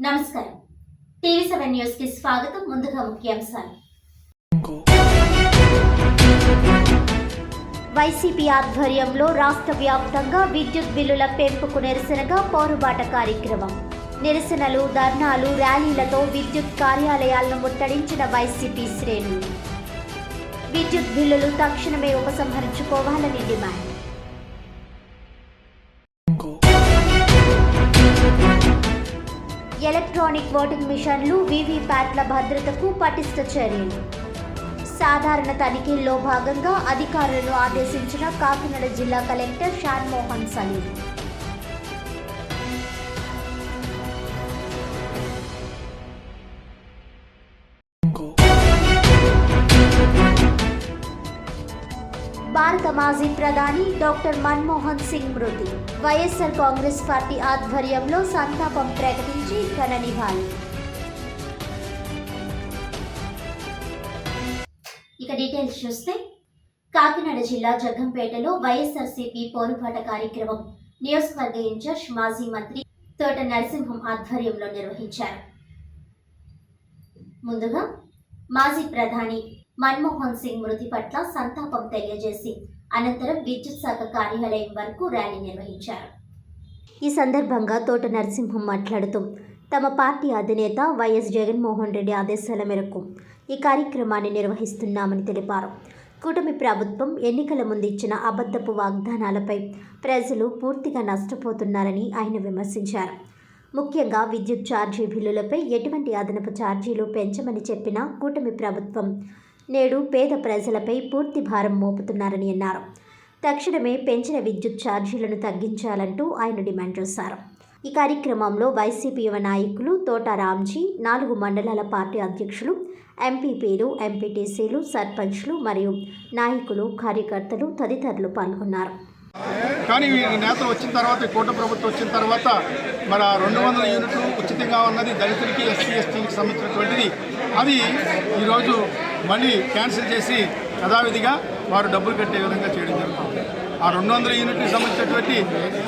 నమస్కారం. TV seven న్యూస్కి స్వాగతం. ముందుగా ముఖ్యాంశాలు. వైసీపీ ఆధ్వర్యంలో రాష్ట్ర వ్యాప్తంగా విద్యుత్ బిల్లుల పెంపుకు నిరసనగా పోరుబాట కార్యక్రమం. నిరసనలు ధర్నాలు ర్యాలీలతో విద్యుత్ కార్యాలయాలను ముట్టడించిన వైసీపీ శ్రేణులు విద్యుత్ బిల్లులు తక్షణమే ఉపసంహరించుకోవాలని డిమాండ్. ఎలక్ట్రానిక్ ఓటింగ్ మిషన్లు వీవీప్యాట్ల భద్రతకు పటిష్ట చర్యలు. సాధారణ తనిఖీల్లో భాగంగా అధికారులను ఆదేశించిన కాకినాడ జిల్లా కలెక్టర్ శాన్మోహన్ సలీం. భారత మాజీ ప్రధాని డాక్టర్ మన్మోహన్ సింగ్ మృతి. వైఎస్ఆర్ కాంగ్రెస్ పార్టీ ఆధ్వర్యంలో సంతాపం ప్రకటించి ఘన నివాళి. ఇక డీటెయిల్స్ చూస్తే కాకినాడ జిల్లా జగ్గంపేటలో వైఎస్ఆర్సీపీ పోరుపాట కార్యక్రమం నియోజకవర్గ ఇన్ఛార్జ్ మాజీ మంత్రి తోట నరసింహం ఆధ్వర్యంలో నిర్వహించారు. ముందుగా మాజీ ప్రధాని మన్మోహన్ సింగ్ మృతి పట్ల సంతాపం తెలియజేసి అనంతరం విద్యుత్ శాఖ కార్యాలయం వరకు ర్యాలీ నిర్వహించారు. ఈ సందర్భంగా తోట నరసింహం మాట్లాడుతూ తమ పార్టీ అధినేత వైఎస్ జగన్మోహన్ రెడ్డి ఆదేశాల మేరకు ఈ కార్యక్రమాన్ని నిర్వహిస్తున్నామని తెలిపారు. కూటమి ప్రభుత్వం ఎన్నికల ముందు ఇచ్చిన అబద్ధపు వాగ్దానాలపై ప్రజలు పూర్తిగా నష్టపోతున్నారని ఆయన విమర్శించారు. ముఖ్యంగా విద్యుత్ ఛార్జీ బిల్లులపై ఎటువంటి అదనపు ఛార్జీలు పెంచమని చెప్పిన కూటమి ప్రభుత్వం నేడు పేద ప్రజలపై పూర్తి భారం మోపుతున్నారని అన్నారు. తక్షణమే పెంచిన విద్యుత్ ఛార్జీలను తగ్గించాలంటూ ఆయన డిమాండ్ చేశారు. ఈ కార్యక్రమంలో వైసీపీ యువ నాయకులు తోట రామ్జీ నాలుగు మండలాల పార్టీ అధ్యక్షులు ఎంపీపీలు ఎంపీటీసీలు సర్పంచ్లు మరియు నాయకులు కార్యకర్తలు తదితరులు పాల్గొన్నారు. కానీ నేతలు వచ్చిన తర్వాత కోట ప్రభుత్వం వచ్చిన తర్వాత మరి ఆ రెండు వందల యూనిట్లు ఉచితంగా ఉన్నది దళితులకి ఎస్సీ ఎస్టీకి సంబంధించినటువంటిది. అది ఈరోజు మళ్ళీ క్యాన్సిల్ చేసి యథావిధిగా వారు డబ్బులు కట్టే విధంగా చేయడం జరుగుతుంది. ఆ రెండు వందల యూనిట్లకు సంబంధించినటువంటి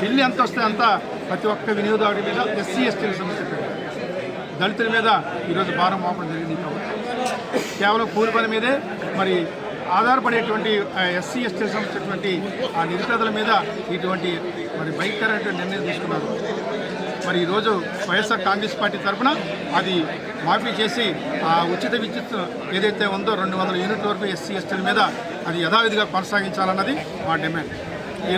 బిల్లు ఎంత వస్తే అంత ప్రతి ఒక్క వినియోగదారుడి మీద ఎస్సీ ఎస్టీలకు సంబంధించినటువంటి దళితుల మీద ఈరోజు భారం మోపడం జరిగింది ప్రభుత్వం. కేవలం కూలి పని మీదే మరి ఆధారపడేటువంటి ఎస్సీ ఎస్టీలకు సంబంధించినటువంటి ఆ నిరుపేదల మీద ఇటువంటి మరి భయంకరమైనటువంటి నిర్ణయం తీసుకున్నారు. మరి ఈరోజు వైఎస్ఆర్ కాంగ్రెస్ పార్టీ తరఫున అది మాఫీ చేసి ఆ ఉచిత విద్యుత్ ఏదైతే ఉందో రెండు వందల యూనిట్ల వరకు ఎస్సీ ఎస్టీల మీద అది యథావిధిగా కొనసాగించాలన్నది మా డిమాండ్.